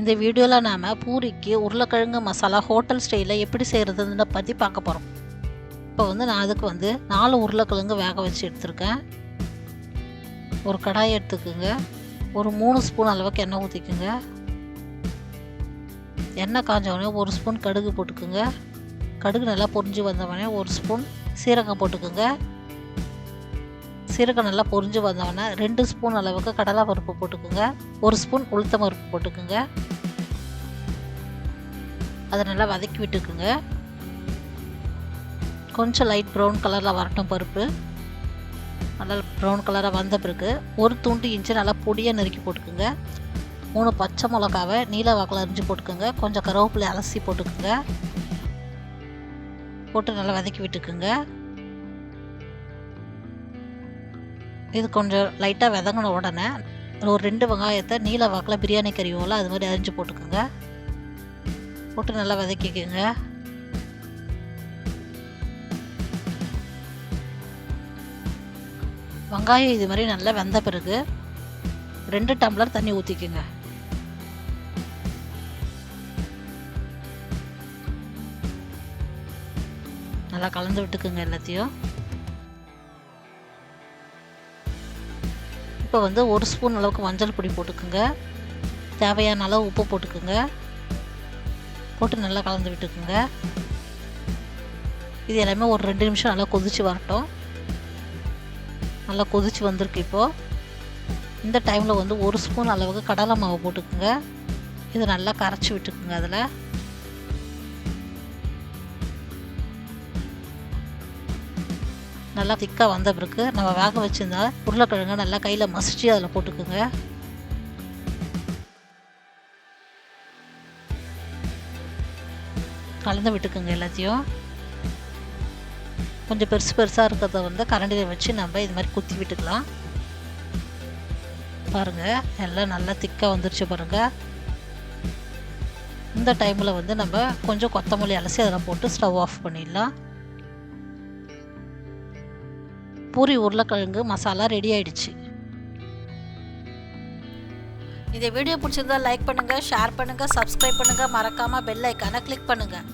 இந்த வீடியோவில் நாம் பூரிக்கு உருளைக்கிழங்கு மசாலா ஹோட்டல் ஸ்டைலில் எப்படி செய்கிறதுன்னு பற்றி பார்க்க போகிறோம் இப்போ வந்து நான் அதுக்கு வந்து நாலு உருளைக்கிழங்கு வேக வச்சு எடுத்திருக்கேன். ஒரு கடாய் எடுத்துக்கோங்க. ஒரு மூணு ஸ்பூன் அளவுக்கு எண்ணெய் ஊற்றிக்குங்க எண்ணெய் காஞ்சவொடனே ஒரு ஸ்பூன் கடுகு போட்டுக்குங்க. கடுகு நல்லா பொரிஞ்சு வந்தவொடனே ஒரு ஸ்பூன் சீரகம் போட்டுக்குங்க. சீரகம் நல்லா பொரிஞ்சு வந்தவொடனே ரெண்டு ஸ்பூன் அளவுக்கு கடலை பருப்பு போட்டுக்குங்க. ஒரு ஸ்பூன் உளுத்தம் பருப்பு போட்டுக்கோங்க. அதை நல்லா வதக்கி விட்டுக்குங்க. கொஞ்சம் லைட் ப்ரௌன் கலரில் வரட்டும் பருப்பு. நல்லா ப்ரௌன் கலராக வந்த பிறகு ஒரு துண்டு இஞ்சி நல்லா பொடியாக நறுக்கி போட்டுக்குங்க. மூணு பச்சை மிளகாவை நீல வாக்கில் அரிஞ்சு போட்டுக்கோங்க. கொஞ்சம் கருவேப்பிலை அலசி போட்டுக்கோங்க. போட்டு நல்லா வதக்கி விட்டுக்குங்க. இது கொஞ்சம் லைட்டாக விதங்கின உடனே ஒரு ரெண்டு வெங்காயத்தை நீல வாக்கில் பிரியாணி கறிவோல அது மாதிரி அரிஞ்சு போட்டுக்கோங்க. போட்டு நல்லா வதக்கிக்கோங்க. வெங்காயம் இது மாதிரி நல்லா வெந்த பிறகு ரெண்டு டம்ளர் தண்ணி ஊற்றிக்கோங்க நல்லா கலந்து விட்டுக்குங்க எல்லாத்தையும். இப்போ வந்து ஒரு ஸ்பூன் அளவுக்கு மஞ்சள் பொடி போட்டுக்குங்க. தேவையான அளவு உப்பு போட்டுக்குங்க. போட்டு நல்லா கலந்து விட்டுக்குங்க. இது எல்லாமே ஒரு ரெண்டு நிமிஷம் நல்லா கொதிச்சு வரட்டும். நல்லா கொதிச்சு வந்திருக்கு இப்போது இந்த டைமில் வந்து ஒரு ஸ்பூன் அளவுக்கு கடலை மாவு போட்டுக்குங்க. இது நல்லா கரைச்சி விட்டுக்குங்க அதில். நல்லா திக்காக வந்த பிறகு நம்ம வேக வச்சுருந்தா உருளைக்கிழங்கு நல்லா கையில் மசிச்சு அதில் போட்டுக்குங்க. கலந்து விட்டுக்குங்க எல்லாத்தையும். கொஞ்சம் பெருசு பெருசாக இருக்கிறத வந்து கரண்டியில் வச்சு நம்ம இது மாதிரி குத்தி விட்டுக்கலாம். பாருங்கள் எல்லாம் நல்லா திக்காக வந்துருச்சு பாருங்கள் இந்த டைமில் வந்து நம்ம கொஞ்சம் கொத்தமல்லி அலசி அதில் போட்டு ஸ்டவ் ஆஃப் பண்ணிடலாம். பூரி உருளைக்கிழங்கு மசாலா ரெடி ஆயிடுச்சு. இந்த வீடியோ பிடிச்சிருந்தா லைக் பண்ணுங்கள் ஷேர் பண்ணுங்கள் சப்ஸ்கிரைப் பண்ணுங்கள் மறக்காமல் பெல் ஐக்கானை கிளிக் பண்ணுங்கள்